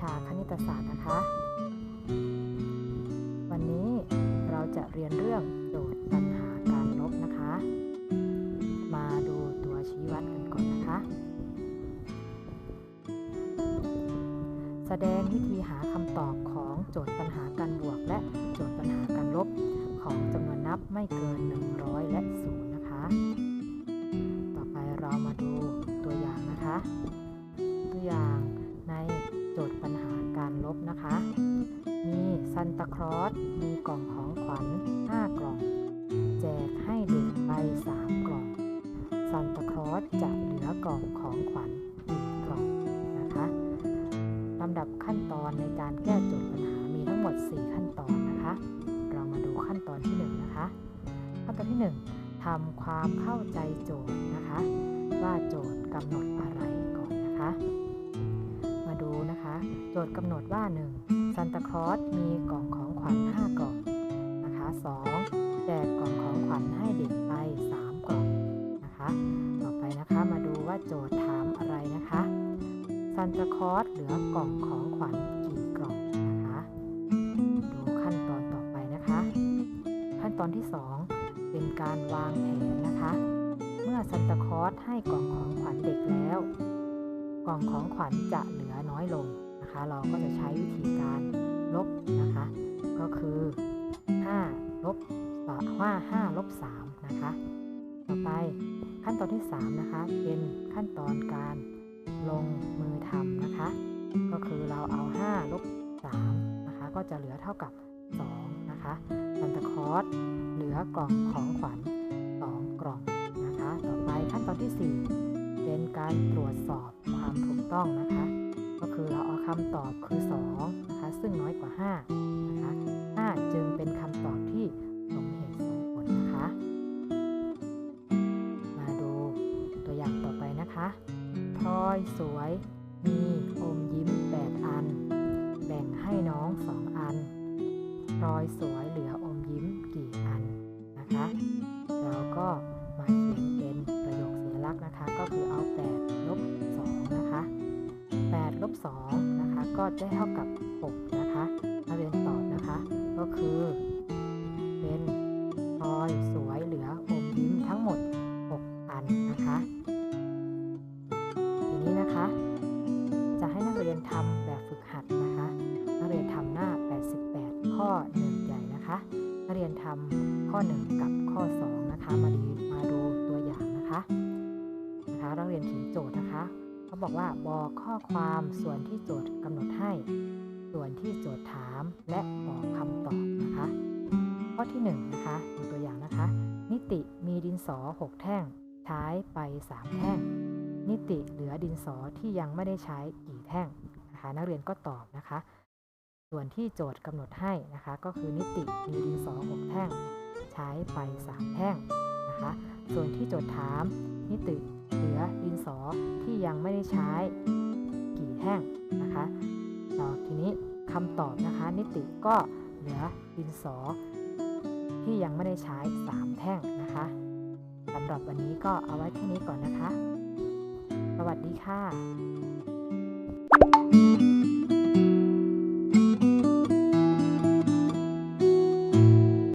ชาคณิตศาสตร์นะคะ วันนี้เราจะเรียนเรื่องโจทย์ปัญหาการลบนะคะ มาดูตัวชี้วัดกันก่อนนะคะ แสดงวิธีหาคำตอบของโจทย์ปัญหาการบวก และโจทย์ปัญหาการลบของจำนวนนับไม่เกิน 100 และ0นะคะ ต่อไปเรามาดูตัวอย่างนะคะ ตาคลอสมีกล่องของขวัญ 5 กล่อง แจกให้เด็กไป 3 กล่องซันตาคลอสจะเหลือกล่องของขวัญอีกกล่องนะคะลำดับขั้นตอนในการแก้โจทย์ปัญหามีทั้งหมด 4 ขั้นตอนนะคะ เรามาดูขั้นตอนที่ 1 นะคะ ขั้นตอนที่ 1ทำความเข้าใจโจทย์นะคะ ว่าโจทย์กำหนดอะไรก่อนนะคะ มาดูนะคะ โจทย์กำหนดว่า 1. ซันตาคลอสมีกล่องของขวัญ5กล่องนะคะ 2. แจกกล่องของขวัญให้เด็กไป 3 กล่องนะคะ ต่อไปนะคะมาดูว่าโจทย์ถามอะไรนะคะซันตาคลอสเหลือกล่องของขวัญกี่กล่องนะคะดูขั้นตอนต่อไปนะคะ ขั้นตอนที่ 2 เป็นการวางแผนนะคะ เมื่อซันตาคลอสให้กล่องของขวัญเด็กแล้ว กล่องของขวัญจะเหลือน้อยลงนะคะเราก็จะใช้วิธีการ ว่า5ลบ3นะคะ ต่อไปขั้นตอนที่ 3 นะคะ เป็นขั้นตอนการลงมือทำนะคะ ก็คือเราเอา5ลบ3นะคะ ก็จะเหลือเท่ากับ 2 นะคะซันตาคอสเหลือกล่องของขวัญ2กล่องนะคะ ต่อไปขั้นตอนที่ 4 เป็นการตรวจสอบความถูกต้องนะคะ ก็คือเราเอาคำตอบคือ 2 นะคะ ซึ่งน้อยกว่า 5 นะคะ 5 จึงเป็นคำตอบ อยสวย มีอมยิ้ม8อัน แบ่งให้น้อง2อันพลอยสวยเหลืออมยิ้มกี่อันนะคะ เราก็มาเขียนเป็นประโยคสัญลักษณ์นะคะ ก็คือเอา8ลบ2นะคะ8ลบ2นะคะ ก็จะเท่ากับ6นะคะมาเรียนตอบนะคะ ก็คือเป็น ทำแบบฝึกหัดนะคะ นักเรียนทำหน้า 88 ข้อ 1 ใหญ่นะคะ นักเรียนทำข้อ 1 กับข้อ 2 นะคะ มาดีมาดูตัวอย่างนะคะนะคะนักเรียนเขียนโจทย์นะคะเขาบอกว่าบอกข้อความส่วนที่โจทย์กำหนดให้ ส่วนที่โจทย์ถามและบอกคำตอบนะคะ ข้อที่ 1 นะคะดูตัวอย่างนะคะ นิติมีดินสอ 6 แท่ง ใช้ไป 3 แท่งนิติเหลือดินสอที่ยังไม่ได้ใช้กี่แท่ง นะคะนักเรียนก็ตอบนะคะ ส่วนที่โจทย์กำหนดให้นะคะ ก็คือนิติมีดินสอ6แท่ง ใช้ไป3แท่งนะคะ ส่วนที่โจทย์ถาม นิติเหลือดินสอที่ยังไม่ได้ใช้กี่แท่งนะคะต่อทีนี้คำตอบนะคะ นิติก็เหลือดินสอ ที่ยังไม่ได้ใช้ 3 แท่งนะคะสำหรับวันนี้ก็เอาไว้แค่นี้ก่อนนะคะ สวัสดีค่ะ